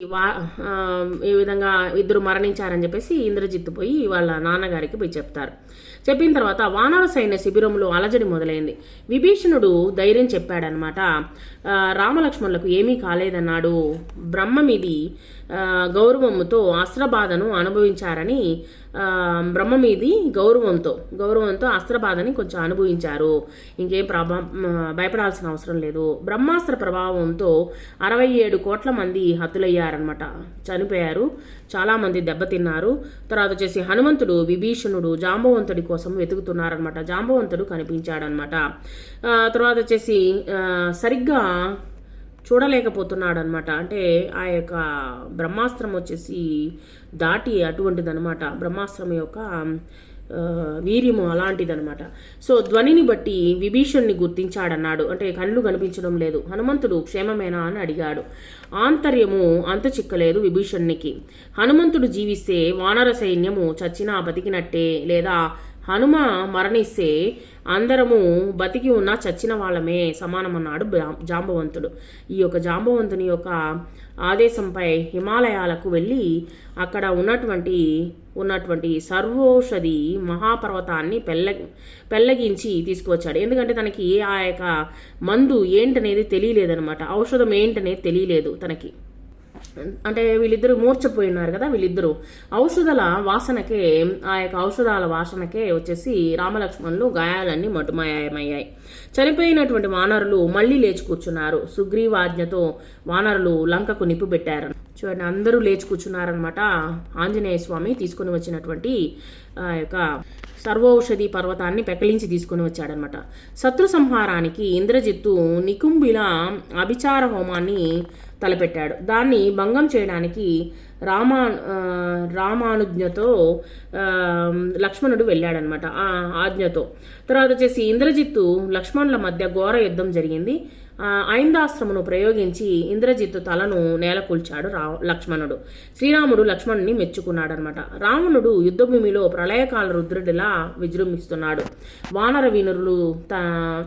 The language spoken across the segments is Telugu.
వా ఈ విధంగా ఇద్దరు మరణించారని చెప్పేసి ఇంద్రజిత్తు పోయి వాళ్ళ నాన్నగారికి పోయి చెప్తారు. చెప్పిన తర్వాత వానర సైన్య శిబిరంలో అలజడి మొదలైంది. విభీషణుడు ధైర్యం చెప్పాడనమాట. రామలక్ష్మణులకు ఏమీ కాలేదన్నాడు. బ్రహ్మ మీది గౌరవముతో అస్త్రబాధను అనుభవించారని బ్రహ్మ మీది గౌరవంతో గౌరవంతో అస్త్రబాధని కొంచెం అనుభవించారు. ఇంకేం ప్రభా భయపడాల్సిన అవసరం లేదు. బ్రహ్మాస్త్ర ప్రభావంతో అరవై ఏడు కోట్ల మంది హతులయ్యారనమాట చనిపోయారు. చాలామంది దెబ్బతిన్నారు. తర్వాత వచ్చేసి హనుమంతుడు విభీషణుడు జాంబవంతుడి కోసం వెతుకుతున్నారనమాట జాంబవంతుడు కనిపించాడనమాట తర్వాత వచ్చేసి సరిగ్గా చూడలేకపోతున్నాడు అనమాట అంటే ఆ యొక్క బ్రహ్మాస్త్రం వచ్చేసి దాటి అటువంటిదనమాట. బ్రహ్మాస్త్రం యొక్క వీర్యము అలాంటిదనమాట. సో ధ్వనిని బట్టి విభీషణ్ణి గుర్తించాడన్నాడు. అంటే కళ్ళు కనిపించడం లేదు. హనుమంతుడు క్షేమమేనా అని అడిగాడు. ఆంతర్యము అంత చిక్కలేదు విభీషణ్ణికి హనుమంతుడు జీవిస్తే వానర సైన్యము చచ్చినా బతికినట్టే లేదా హనుమ మరణిస్తే అందరము బతికి ఉన్న చచ్చిన వాళ్ళమే సమానమన్నాడు జాంబవంతుడు. ఈ యొక్క జాంబవంతుని యొక్క ఆదేశంపై హిమాలయాలకు వెళ్ళి అక్కడ ఉన్నటువంటి ఉన్నటువంటి సర్వౌషధి మహాపర్వతాన్ని పెళ్ళ పెళ్ళగించి తీసుకువచ్చాడు. ఎందుకంటే తనకి ఏ ఆ యొక్క మందు ఏంటనేది తెలియలేదనమాట ఔషధం ఏంటనేది తెలియలేదు తనకి. అంటే వీళ్ళిద్దరు మూర్చపోయినారు కదా వీళ్ళిద్దరూ. ఔషధాల వాసనకే ఆ యొక్క ఔషధాల వాసనకే వచ్చేసి రామలక్ష్మణులు గాయాలన్నీ మటుమాయమయ్యాయి. చనిపోయినటువంటి వానరులు మళ్ళీ లేచి కూర్చున్నారు. సుగ్రీవాజ్ఞతో వానరులు లంకకు నిప్పు పెట్టారు చూడండి అందరూ లేచి కూర్చున్నారనమాట ఆంజనేయ స్వామి తీసుకుని వచ్చినటువంటి ఆ యొక్క సర్వౌషధి పర్వతాన్ని పెకలించి తీసుకుని వచ్చాడనమాట శత్రు సంహారానికి ఇంద్రజిత్తు నికుంభిల అభిచార హోమాన్ని తలపెట్టాడు. దాన్ని భంగం చేయడానికి రామా రామానుజ్ఞతో లక్ష్మణుడు వెళ్ళాడనమాట ఆ ఆజ్ఞతో. తర్వాత వచ్చేసి ఇంద్రజిత్తు లక్ష్మణుల మధ్య ఘోర యుద్ధం జరిగింది. ఐందాస్త్రమును ప్రయోగించి ఇంద్రజిత్తు తలను నేలకూల్చాడు రా లక్ష్మణుడు. శ్రీరాముడు లక్ష్మణుని మెచ్చుకున్నాడనమాట రావణుడు యుద్ధభూమిలో ప్రళయకాల రుద్రుడిలా విజృంభిస్తున్నాడు. వానర వీనురులు త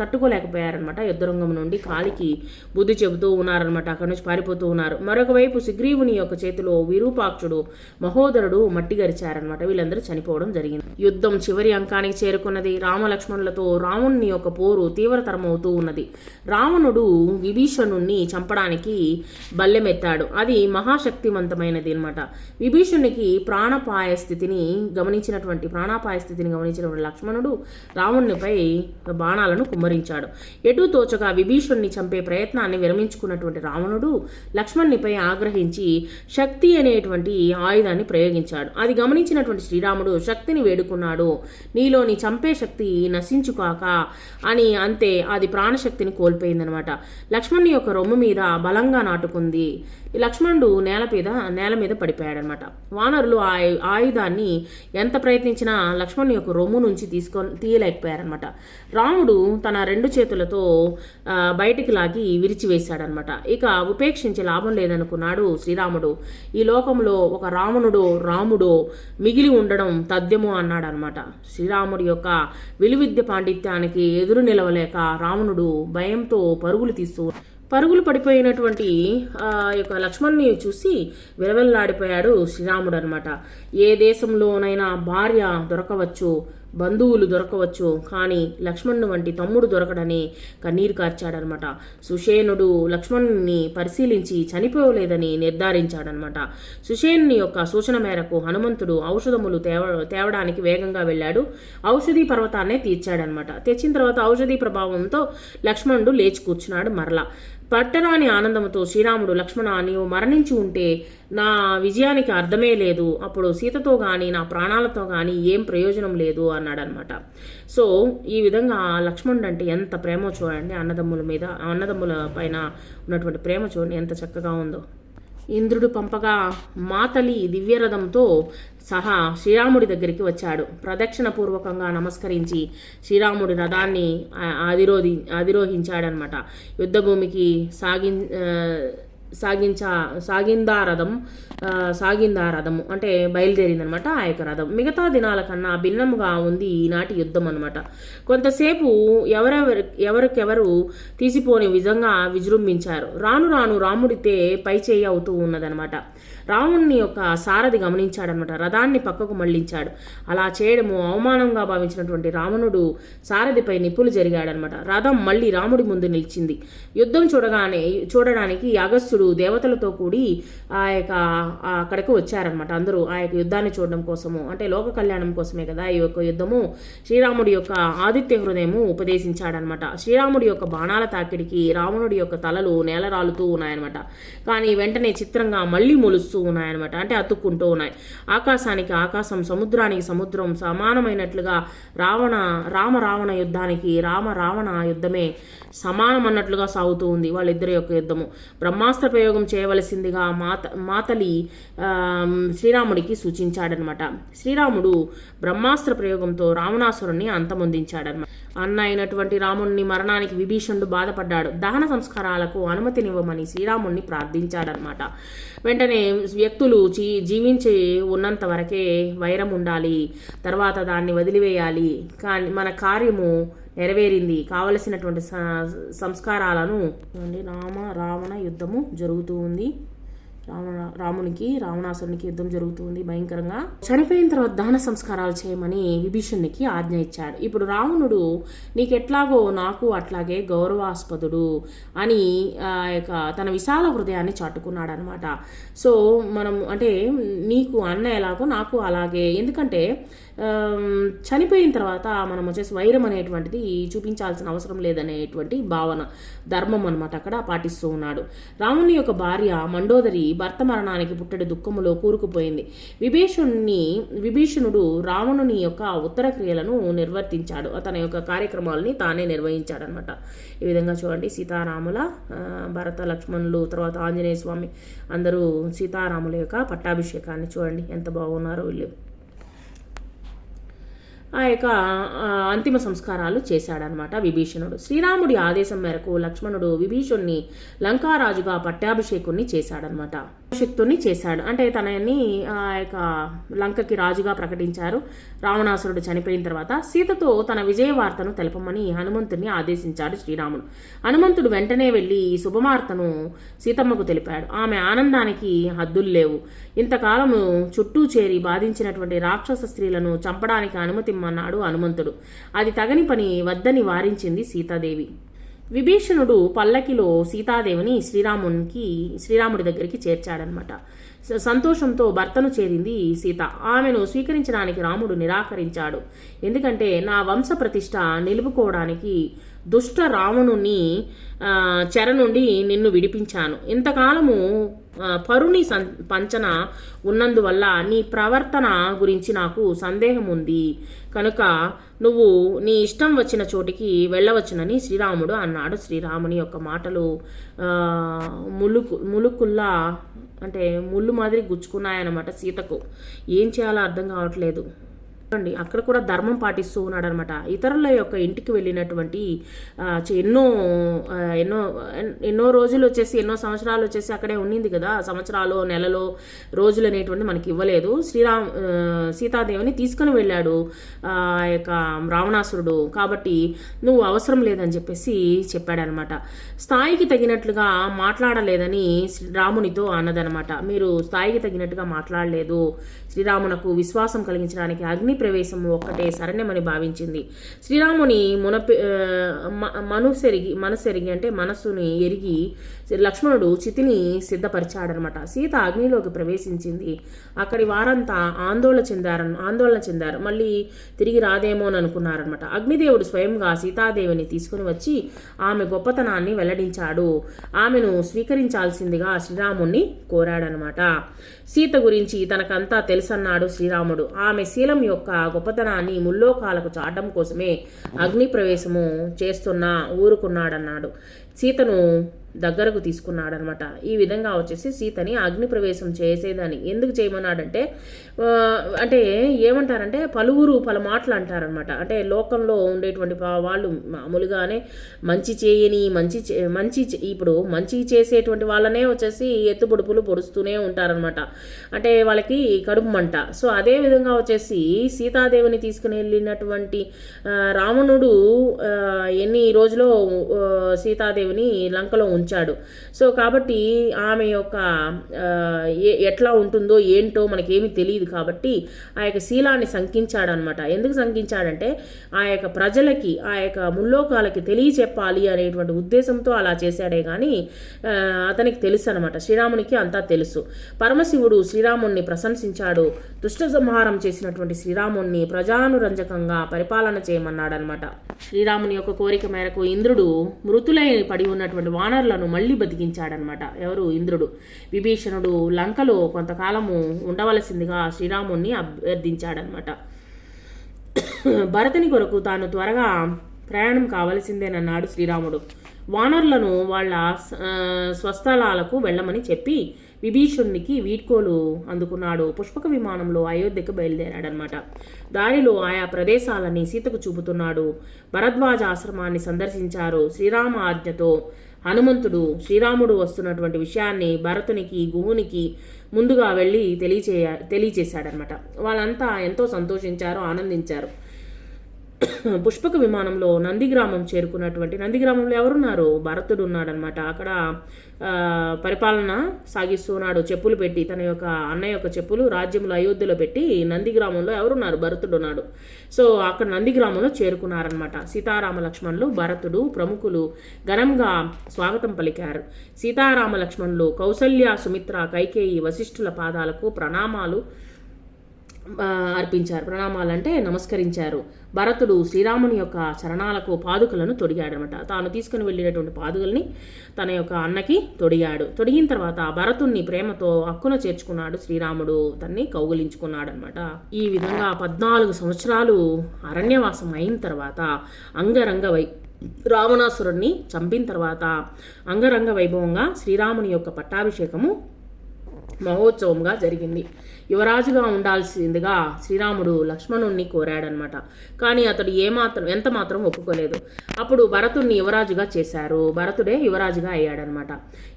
తట్టుకోలేకపోయారనమాట యుద్ధరంగం నుండి కాలికి బుద్ధి చెబుతూ ఉన్నారనమాట అక్కడి నుంచి పారిపోతూ ఉన్నారు. మరొక వైపు సుగ్రీవుని యొక్క చేతిలో విరూపాక్షుడు మహోదరుడు మట్టి గరిచారనమాట వీళ్ళందరూ చనిపోవడం జరిగింది. యుద్ధం చివరి అంకానికి చేరుకున్నది రామలక్ష్మణులతో రావణుని యొక్క పోరు తీవ్రతరమవుతూ ఉన్నది. రావణుడు విభీషణుణ్ణి చంపడానికి బల్లెమెత్తాడు. అది మహాశక్తివంతమైనది అనమాట విభీషణునికి ప్రాణపాయ స్థితిని గమనించినటువంటి ప్రాణాపాయ స్థితిని గమనించినటువంటి లక్ష్మణుడు రావణునిపై బాణాలను కుమ్మరించాడు. ఎటు తోచగా విభీషణుని చంపే ప్రయత్నాన్ని విరమించుకున్నటువంటి రావణుడు లక్ష్మణునిపై ఆగ్రహించి శక్తి అనేటువంటి ఆయుధాన్ని ప్రయోగించాడు. అది గమనించినటువంటి శ్రీరాముడు శక్తిని వేడుకున్నాడు. నీలోని చంపే శక్తి నశించుకాక అని అంతే. అది ప్రాణశక్తిని కోల్పోయిందనమాట లక్ష్మణుని యొక్క రొమ్ము మీద బలంగా నాటుకుంది. ఈ లక్ష్మణుడు నేల మీద నేల మీద పడిపోయాడనమాట. వానరులు ఆ ఆయుధాన్ని ఎంత ప్రయత్నించినా లక్ష్మణుని యొక్క రొమ్ము నుంచి తీసుకొని తీయలేకపోయారనమాట. రాముడు తన రెండు చేతులతో బయటికి లాగి విరిచివేశాడనమాట. ఇక ఉపేక్షించే లాభం లేదనుకున్నాడు శ్రీరాముడు. ఈ లోకంలో ఒక రావణుడో రాముడో మిగిలి ఉండడం తథ్యము అన్నాడనమాట. శ్రీరాముడి యొక్క విలువిద్య పాండిత్యానికి ఎదురు నిలవలేక రావణుడు భయంతో పరుగులు తీస్తూ పరుగులు పడిపోయినటువంటి ఆ యొక్క లక్ష్మణ్ని చూసి విలవెల్లాడిపోయాడు శ్రీరాముడు అనమాట ఏ దేశంలోనైనా భార్య దొరకవచ్చు బంధువులు దొరకవచ్చు. కానీ లక్ష్మణుడు వంటి తమ్ముడు దొరకడని కన్నీరు కార్చాడనమాట. సుషేనుడు లక్ష్మణుని పరిశీలించి చనిపోలేదని నిర్ధారించాడనమాట. సుషేనుని యొక్క సూచన మేరకు హనుమంతుడు ఔషధములు తేవ తేవడానికి వేగంగా వెళ్ళాడు. ఔషధి పర్వతాన్నే తీర్చాడనమాట. తెచ్చిన తర్వాత ఔషధి ప్రభావంతో లక్ష్మణుడు లేచి కూర్చున్నాడు మరలా. పట్టరాని ఆనందంతో శ్రీరాముడు లక్ష్మణ నీవు మరణించి ఉంటే నా విజయానికి అర్థమే లేదు. అప్పుడు సీతతో కానీ నా ప్రాణాలతో కానీ ఏం ప్రయోజనం లేదు అన్నాడనమాట సో ఈ విధంగా లక్ష్మణుడు అంటే ఎంత ప్రేమో చూడండి అన్నదమ్ముల మీద అన్నదమ్ముల పైన ఉన్నటువంటి ప్రేమ చూడండి ఎంత చక్కగా ఉందో. ఇంద్రుడు పంపగా మాతలి దివ్యరథంతో సహా శ్రీరాముడి దగ్గరికి వచ్చాడు. ప్రదక్షిణ పూర్వకంగా నమస్కరించి శ్రీరాముడి రథాన్ని అధిరోధి అధిరోహించాడనమాట యుద్ధభూమికి సాగి సాగించా సాగిందా రథం సాగిందా రథము అంటే బయలుదేరిందనమాట ఆ యొక్క రథం మిగతా దినాల కన్నా భిన్నముగా ఉంది ఈనాటి యుద్ధం అనమాట కొంతసేపు ఎవరెవరు ఎవరికెవరు తీసిపోని విధంగా విజృంభించారు. రాను రాను రాముడితే పై చేయి అవుతూ ఉన్నదనమాట. రావణుని యొక్క సారథి గమనించాడనమాట. రథాన్ని పక్కకు మళ్ళించాడు. అలా చేయడము అవమానంగా భావించినటువంటి రావణుడు సారథిపై నిప్పులు జరిగాడనమాట. రథం మళ్ళీ రాముడి ముందు నిలిచింది. యుద్ధం చూడగానే చూడడానికి అగస్త్యుడు దేవతలతో కూడి ఆ యొక్క అక్కడికి వచ్చారనమాట అందరూ ఆ యొక్క యుద్ధాన్ని చూడడం కోసము. అంటే లోక కళ్యాణం కోసమే కదా ఈ యొక్క యుద్ధము. శ్రీరాముడి యొక్క ఆదిత్య హృదయము ఉపదేశించాడనమాట శ్రీరాముడి యొక్క బాణాల తాకిడికి రావణుడి యొక్క తలలు నేలరాలుతూ ఉన్నాయన్నమాట. కానీ వెంటనే చిత్రంగా మళ్ళీ మొలుస్తూ ఉన్నాయన్నమాట. అంటే అతుక్కుంటూ ఉన్నాయి. ఆకాశానికి ఆకాశం సముద్రానికి సముద్రం సమానమైనట్లుగా రావణ రామ రావణ యుద్ధానికి రామ రావణ యుద్ధమే సమానం అన్నట్లుగా సాగుతూ ఉంది వాళ్ళిద్దరి యొక్క యుద్ధము. బ్రహ్మాస్త్ర ప్రయోగం చేయవలసిందిగా మాత మాతలి శ్రీరాముడికి సూచించాడనమాట శ్రీరాముడు బ్రహ్మాస్త్ర ప్రయోగంతో రావణాసురుణ్ణి అంతమొందించాడనమాట అన్న అయినటువంటి రాముణ్ణి మరణానికి విభీషణుడు బాధపడ్డాడు. దహన సంస్కారాలకు అనుమతినివ్వమని శ్రీరాముణ్ణి ప్రార్థించాడనమాట వెంటనే వ్యక్తులు జీ జీవించి ఉన్నంత వరకే వైరం ఉండాలి. తర్వాత దాన్ని వదిలివేయాలి. కానీ మన కార్యము నెరవేరింది. కావలసినటువంటి స- సంస్కారాలను చూడండి రామ రావణ యుద్ధము జరుగుతూ ఉంది. రామునికి రావణాసురునికి యుద్ధం జరుగుతుంది భయంకరంగా. చనిపోయిన తర్వాత దహన సంస్కారాలు చేయమని విభీషణునికి ఆజ్ఞ ఇచ్చాడు. ఇప్పుడు రావణుడు నీకెట్లాగో నాకు అట్లాగే గౌరవాస్పదుడు అని ఆ యొక్క తన విశాల హృదయాన్ని చాటుకున్నాడు అనమాట సో మనం అంటే నీకు అన్న ఎలాగో నాకు అలాగే. ఎందుకంటే చనిపోయిన తర్వాత మనం వచ్చేసి వైరం అనేటువంటిది చూపించాల్సిన అవసరం లేదనేటువంటి భావన ధర్మం అనమాట అక్కడ పాటిస్తూ ఉన్నాడు. రాముని యొక్క భార్య మండోదరి భర్త మరణానికి పుట్టడి దుఃఖములో కూరుకుపోయింది. విభీషణుని విభీషణుడు రావణుని యొక్క ఉత్తర క్రియలను నిర్వర్తించాడు. అతని యొక్క కార్యక్రమాలని తానే నిర్వహించాడనమాట ఈ విధంగా చూడండి సీతారాముల భరత లక్ష్మణులు తర్వాత ఆంజనేయ స్వామి అందరూ సీతారాముల యొక్క పట్టాభిషేకాన్ని చూడండి. ఎంత బాగున్నారో వీళ్ళు. ఆ యొక్క అంతిమ సంస్కారాలు చేశాడనమాట విభీషణుడు. శ్రీరాముడి ఆదేశం మేరకు లక్ష్మణుడు విభీషణ్ణి లంకారాజుగా పట్టాభిషేకుణ్ణి చేశాడనమాట శక్తుని చేశాడు. అంటే తనని ఆ యొక్క లంకకి రాజుగా ప్రకటించారు. రావణాసురుడు చనిపోయిన తర్వాత సీతతో తన విజయ వార్తను తెలపమని హనుమంతుడిని ఆదేశించాడు శ్రీరాముడు. హనుమంతుడు వెంటనే వెళ్ళి ఈ శుభవార్తను సీతమ్మకు తెలిపాడు. ఆమె ఆనందానికి హద్దులు లేవు. ఇంతకాలము చుట్టూ చేరి బాధించినటువంటి రాక్షస స్త్రీలను చంపడానికి అనుమతిమ్మన్నాడు హనుమంతుడు. అది తగని పని వద్దని వారించింది సీతాదేవి. విభీషణుడు పల్లకిలో సీతాదేవిని శ్రీరామునికి శ్రీరాముడి దగ్గరికి చేర్చాడనమాట సంతోషంతో భర్తను చేరింది సీత. ఆమెను స్వీకరించడానికి రాముడు నిరాకరించాడు. ఎందుకంటే నా వంశ ప్రతిష్ట నిలుపుకోవడానికి దుష్ట రావణుని చెర నుండి నిన్ను విడిపించాను. ఇంతకాలము పరుని సం పంచన ఉన్నందువల్ల నీ ప్రవర్తన గురించి నాకు సందేహం ఉంది కనుక నువ్వు నీ ఇష్టం వచ్చిన చోటికి వెళ్ళవచ్చునని శ్రీరాముడు అన్నాడు. శ్రీరాముని యొక్క మాటలు ములుకు ములుకుల్లా అంటే ముళ్ళు మాదిరి గుచ్చుకున్నాయన్నమాట సీతకు. ఏం చేయాలో అర్థం కావట్లేదు. చూడండి అక్కడ కూడా ధర్మం పాటిస్తూ ఉన్నాడు అనమాట ఇతరుల యొక్క ఇంటికి వెళ్ళినటువంటి ఎన్నో ఎన్నో ఎన్నో రోజులు వచ్చేసి ఎన్నో సంవత్సరాలు వచ్చేసి అక్కడే ఉండింది కదా. సంవత్సరాలు నెలలో రోజులు అనేటువంటి మనకి ఇవ్వలేదు. శ్రీరామ్ సీతాదేవిని తీసుకుని వెళ్ళాడు ఆ యొక్క రావణాసురుడు. కాబట్టి నువ్వు అవసరం లేదని చెప్పేసి చెప్పాడనమాట. స్థాయికి తగినట్లుగా మాట్లాడలేదని శ్రీ- రామునితో అన్నదనమాట. మీరు స్థాయికి తగినట్టుగా మాట్లాడలేదు. శ్రీరామునకు విశ్వాసం కలిగించడానికి అగ్ని ప్రవేశం ఒక్కటే శరణ్యమని భావించింది. శ్రీరాముని మునపి మనసెరిగి మనసెరిగి అంటే మనస్సుని ఎరిగి లక్ష్మణుడు చితిని సిద్ధపరిచాడనమాట. సీత అగ్నిలోకి ప్రవేశించింది. అక్కడి వారంతా ఆందోళన చెందారన్ ఆందోళన చెందారు. మళ్ళీ తిరిగి రాదేమో అని అనుకున్నారనమాట. అగ్నిదేవుడు స్వయంగా సీతాదేవిని తీసుకుని వచ్చి ఆమె గొప్పతనాన్ని వెల్లడించాడు. ఆమెను స్వీకరించాల్సిందిగా శ్రీరాముణ్ణి కోరాడనమాట. సీత గురించి తనకంతా తెలుసన్నాడు శ్రీరాముడు. ఆమె శీలం యొక్క గొప్పతనాన్ని ముల్లోకాలకు చాటం కోసమే అగ్ని ప్రవేశము చేస్తున్నా ఊరుకున్నాడన్నాడు. సీతను దగ్గరకు తీసుకున్నాడనమాట. ఈ విధంగా వచ్చేసి సీతని అగ్నిప్రవేశం చేసేదాన్ని ఎందుకు చేయమన్నాడంటే అంటే ఏమంటారంటే పలువురు పలు మాటలు అంటారనమాట. అంటే లోకంలో ఉండేటువంటి వాళ్ళు మామూలుగానే మంచి చేయని మంచి మంచి ఇప్పుడు మంచి చేసేటువంటి వాళ్ళనే వచ్చేసి ఎత్తుపొడుపులు పొడుస్తూనే ఉంటారనమాట. అంటే వాళ్ళకి కడుపు మంట. సో అదే విధంగా వచ్చేసి సీతాదేవిని తీసుకుని వెళ్ళినటువంటి రావణుడు ఎన్ని రోజులో సీతాదేవిని లంకలో ఉంచాడు. సో కాబట్టి ఆమె యొక్క ఎట్లా ఉంటుందో ఏంటో మనకేమీ తెలియదు కాబట్టి ఆ యొక్క శీలాన్ని శంకించాడనమాట ఎందుకు శంకించాడంటే ఆ యొక్క ప్రజలకి ఆ యొక్క ముల్లోకాలకి తెలియచెప్పాలి అనేటువంటి ఉద్దేశంతో అలా చేశాడే కానీ అతనికి తెలుసు అనమాట శ్రీరామునికి అంతా తెలుసు. పరమశివుడు శ్రీరాముణ్ణి ప్రశంసించాడు. దుష్ట సంహారం చేసినటువంటి శ్రీరాముణ్ణి ప్రజానురంజకంగా పరిపాలన చేయమన్నాడనమాట శ్రీరాముని యొక్క కోరిక మేరకు ఇంద్రుడు మృతులై పడి ఉన్నటువంటి వానరులను మళ్ళీ బతికించాడనమాట ఎవరు? ఇంద్రుడు. విభీషణుడు లంకలో కొంతకాలము ఉండవలసిందిగా శ్రీరాముణ్ణి అభ్యర్థించాడనమాట భరతుని కొరకు తాను త్వరగా ప్రయాణం కావలసిందేనన్నాడు శ్రీరాముడు. వానరులను వాళ్ళ స్వస్థలాలకు వెళ్ళమని చెప్పి విభీషణునికి వీడ్కోలు అందుకున్నాడు. పుష్పక విమానంలో అయోధ్యకు బయలుదేరాడనమాట దారిలో ఆయా ప్రదేశాలని సీతకు చూపుతున్నాడు. భరద్వాజ ఆశ్రమాన్ని సందర్శించారు. శ్రీరామ ఆజ్ఞతో హనుమంతుడు శ్రీరాముడు వస్తున్నటువంటి విషయాన్ని భరతునికి గుహునికి ముందుగా వెళ్ళి తెలియచేయ తెలియచేశాడనమాట వాళ్ళంతా ఎంతో సంతోషించారు ఆనందించారు. పుష్పక విమానంలో నందిగ్రామం చేరుకున్నటువంటి నందిగ్రామంలో ఎవరున్నారు? భరతుడు ఉన్నాడనమాట అక్కడ పరిపాలన సాగిస్తున్నాడు. చెప్పులు పెట్టి తన యొక్క అన్నయ్య యొక్క చెప్పులు రాజ్యంలో అయోధ్యలో పెట్టి నందిగ్రామంలో ఎవరున్నారు? భరతుడు ఉన్నాడు. సో అక్కడ నందిగ్రామంలో చేరుకున్నారనమాట సీతారామ లక్ష్మణులు భరతుడు ప్రముఖులు ఘనంగా స్వాగతం పలికారు. సీతారామ లక్ష్మణులు కౌసల్య సుమిత్ర కైకేయి వశిష్ఠుల పాదాలకు ప్రణామాలు అర్పించారు. ప్రణామాలు అంటే నమస్కరించారు. భరతుడు శ్రీరాముని యొక్క చరణాలకు పాదుకలను తొడిగాడనమాట. తాను తీసుకుని వెళ్ళినటువంటి పాదుకల్ని తన యొక్క అన్నకి తొడిగాడు. తొడిగిన తర్వాత భరతుణ్ణి ప్రేమతో హక్కున చేర్చుకున్నాడు శ్రీరాముడు. తన్ని కౌగులించుకున్నాడనమాట. ఈ విధంగా పద్నాలుగు సంవత్సరాలు అరణ్యవాసం అయిన తర్వాత అంగరంగ వై రావణాసురుణ్ణి చంపిన తర్వాత అంగరంగ వైభవంగా శ్రీరాముని యొక్క పట్టాభిషేకము మహోత్సవంగా జరిగింది. యువరాజుగా ఉండాల్సిందిగా శ్రీరాముడు లక్ష్మణుణ్ణి కోరాడనమాట కానీ అతడు ఏమాత్రం ఎంత మాత్రం ఒప్పుకోలేదు. అప్పుడు భరతుణ్ణి యువరాజుగా చేశారు. భరతుడే యువరాజుగా అయ్యాడనమాట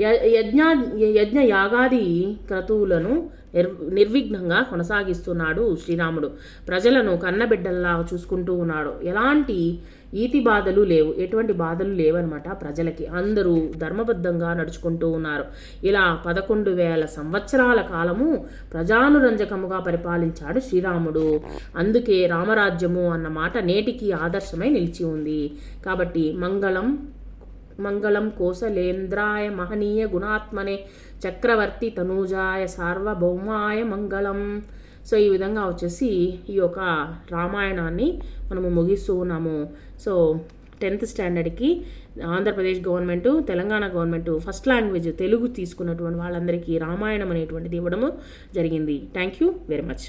యజ్ఞ యజ్ఞ యాగాది క్రతువులను నిర్ నిర్విఘ్నంగా కొనసాగిస్తున్నాడు శ్రీరాముడు. ప్రజలను కన్నబిడ్డల్లా చూసుకుంటూ ఉన్నాడు. ఎలాంటి ఈతి బాధలు లేవు ఎటువంటి బాధలు లేవన్నమాట ప్రజలకి. అందరూ ధర్మబద్ధంగా నడుచుకుంటూ ఉన్నారు. ఇలా పదకొండు వేల సంవత్సరాల కాలము ప్రజానురంజకముగా పరిపాలించాడు శ్రీరాముడు. అందుకే రామరాజ్యము అన్న మాట నేటికి ఆదర్శమై నిలిచి ఉంది. కాబట్టి మంగళం మంగళం కోసలేంద్రాయ మహనీయ గుణాత్మనే చక్రవర్తి తనూజాయ సార్వభౌమాయ మంగళం. సో ఈ విధంగా వచ్చేసి ఈ యొక్క రామాయణాన్ని మనము ముగిస్తూ ఉన్నాము. So tenth స్టాండర్డ్కి Andhra Pradesh government Telangana government first language Telugu తీసుకున్నటువంటి వాళ్ళందరికీ రామాయణం అనేటువంటిది ఇవ్వడము జరిగింది. Thank you very much.